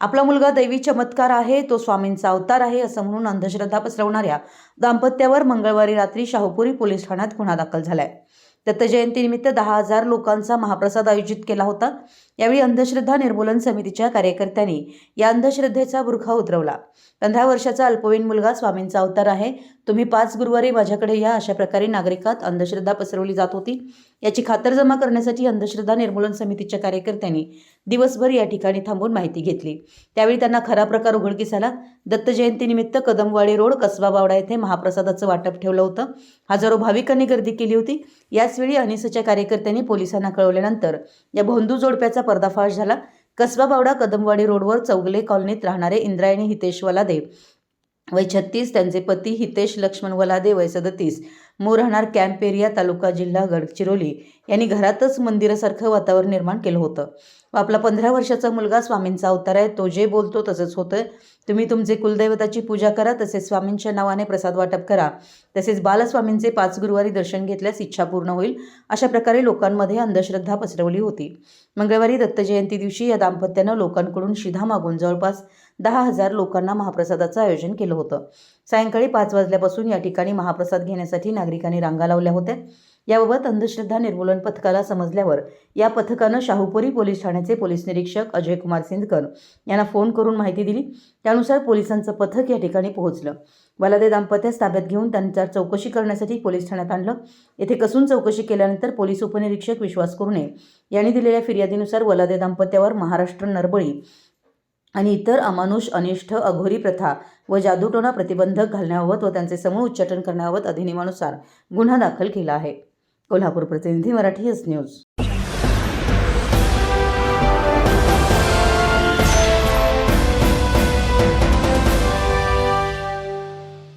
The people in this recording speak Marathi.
आपला मुलगा दैवी चमत्कार आहे तो स्वामींचा अवतार आहे असं म्हणून अंधश्रद्धा पसरवणाऱ्या दाम्पत्यावर मंगळवारी रात्री शाहूपुरी पोलीस ठाण्यात गुन्हा दाखल झालाय. दत्त जयंतीनिमित्त दहा हजार लोकांचा महाप्रसाद आयोजित केला होता. यावेळी अंधश्रद्धा निर्मूलन समितीच्या कार्यकर्त्यांनी या अंधश्रद्धेचा बुरखा उतरवला. पंधरा वर्षाचा अल्पवयीन मुलगा स्वामींचा अवतार आहे. तुम्ही पाच गुरुवारी माझ्याकडे या अशा प्रकारे नागरिकात अंधश्रद्धा पसरवली जात होती. याची खातरजमा करण्यासाठी अंधश्रद्धा निर्मूलन समितीच्या कार्यकर्त्यांनी दिवसभर या ठिकाणी थांबून माहिती घेतली. त्यावेळी त्यांना खरा प्रकार उघडकीस आला दत्त जयंतीनिमित्त कदमवाडी रोड कसबा बावडा येथे महाप्रसादाचं वाटप ठेवलं होतं. हजारो भाविकांनी गर्दी केली होती. याचवेळी अनिसच्या कार्यकर्त्यांनी पोलिसांना कळवल्यानंतर या भोंदू जोडप्याचा पर्दाफाश झाला. कसबा बावडा कदमवाडी रोडवर चौगले कॉलनीत राहणारे इंद्रायणी हितेश वलादे वय छत्तीस त्यांचे पती हितेश लक्ष्मण वलादे वय सदतीस मूळ राहणार कॅम्प एरिया तालुका जिल्हा गडचिरोली यांनी घरातच मंदिरासारखं वातावरण निर्माण केलं होतं. व आपला पंधरा वर्षाचा मुलगा स्वामींचा अवतार आहे. तो जे बोलतो तसंच होतं तुम्ही तुमचे कुलदैवताची पूजा करा तसेच स्वामींच्या नावाने प्रसाद वाटप करा. तसेच बालस्वामींचे पाच गुरुवारी दर्शन घेतल्यास इच्छा पूर्ण होईल अशा प्रकारे लोकांमध्ये अंधश्रद्धा पसरवली होती. मंगळवारी दत्त जयंती दिवशी या दाम्पत्यानं लोकांकडून शिधा मागून जवळपास दहा हजार लोकांना महाप्रसादाचं आयोजन केलं होतं. सायंकाळी पाच वाजल्यापासून या ठिकाणी महाप्रसाद घेण्यासाठी नागरिकांनी रांगा लावल्या होत्या. याबाबत अंधश्रद्धा निर्मूलन पथकाला समजल्यावर या पथकानं शाहूपुरी पोलीस ठाण्याचे पोलीस निरीक्षक अजय कुमार सिंदकर यांना फोन करून माहिती दिली. त्यानुसार पोलिसांचं पथक या ठिकाणी पोहोचलं. वलादे दाम्पत्यास ताब्यात घेऊन त्यांच्या चौकशी करण्यासाठी पोलीस ठाण्यात आणलं. येथे कसून चौकशी केल्यानंतर पोलीस उपनिरीक्षक विश्वास कुरणे यांनी दिलेल्या फिर्यादीनुसार वलादे दाम्पत्यावर महाराष्ट्र नरबळी आणि इतर अमानुष अनिष्ठ अघोरी प्रथा व जादूटोणा प्रतिबंधक घालण्याबाबत व त्यांचे समूळ उच्चाटन करण्याबाबत अधिनियमानुसार गुन्हा दाखल केला आहे. कोल्हापूर प्रतिनिधी मराठी एस न्यूज.